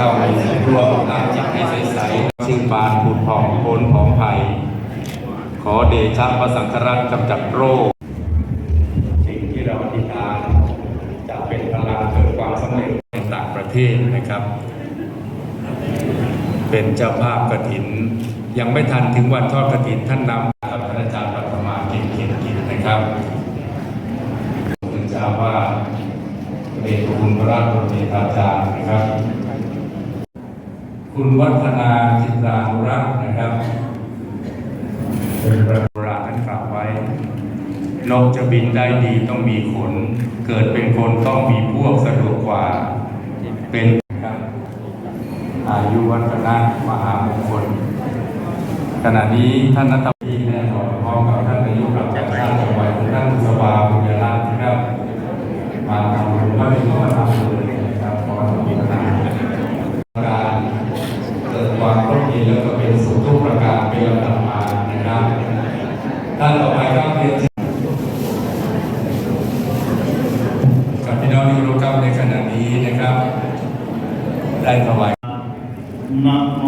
เข้าในรวมตามจิตให้ใสๆชิงบานผุดผ่องพ้นของภัย ขอเดชะพระสังฆรัตน์กำจัดโรค สิ่งที่เราอธิษฐานจะเป็นพลังเกิดความสำเร็จในต่างประเทศนะครับ เป็นเจ้าภาพกฐิน ยังไม่ทันถึงวันทอดกฐินท่านนำครับท่านอาจารย์ปัทมาเก่งเขียนกินนะครับคุณเจ้าว่าเดชคุณพระราชบุตรอาจารย์นะครับ คุณวัฒนาจิตรานุรักษ์นะครับเป็นประโบราณท่านกล่าวไว้นกจะบินได้ดีต้องมีขน เกิดเป็นคนต้องมีพวกสะดวกกว่า เป็นครับอายุวัฒนะมหามงคล ขณะนี้ท่านนัตพีแน่นอนพร้อมกับท่านนายกกับท่านจังหวัดท่านบุษบาบุญยรัตน์นะครับ มาทำบุญนมาทำบุญนะครับขอให้มีพลังการเกิดความร่มเย็นแล้วก็เป็นสุขทุกประการเป็นลำดับมานะครับท่านต่อไปครับเรียนเชิญกับพี่น้องที่เคารพครับในขณะนี้นะครับ ได้ถวายนะโม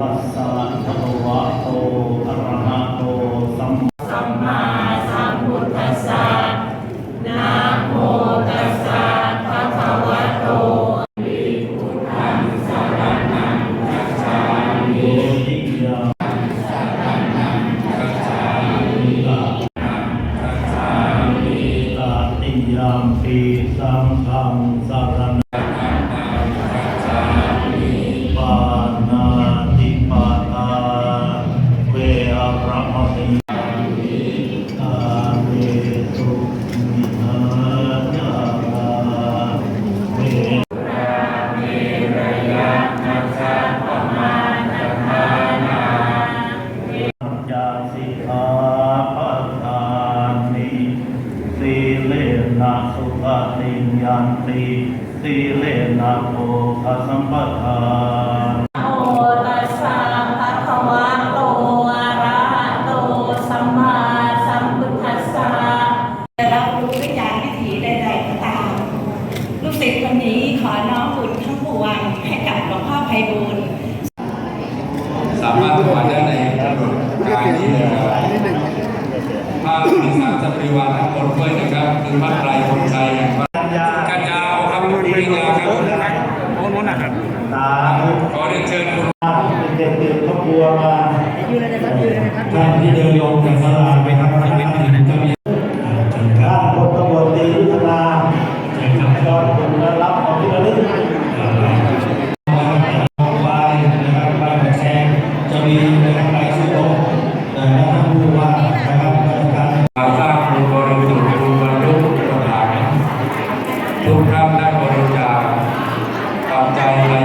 ตัสสะภะคะวะโตอะระหะโตสัมมาสัมพุทธัสสะนะโมตัสสะภะคะวะโติยามปีสังฆังสารนั ห้กับหลวงพ่อไพบูลย์สามารถถวายได้ในระบบการนี้นะครับภาพสามจะปริวาทั้งหมดด้วยนะครับคือพระไตรคนชัยแห่งพระกัญญา โต๊ะนู้นโต๊ะนู้นนะครับสามขอเรียนเชิญคุณเด็กๆครอบครัวมาอยู่ในนั้นอยู่ในนั้นท่านที่เดินลงจากศาลาไปครับท่านเป็นที่ไหนก็มีท่านพลตำรมจตรียุทธนาก็รับของที่ระลึกทุกท่านนะครับ Amen.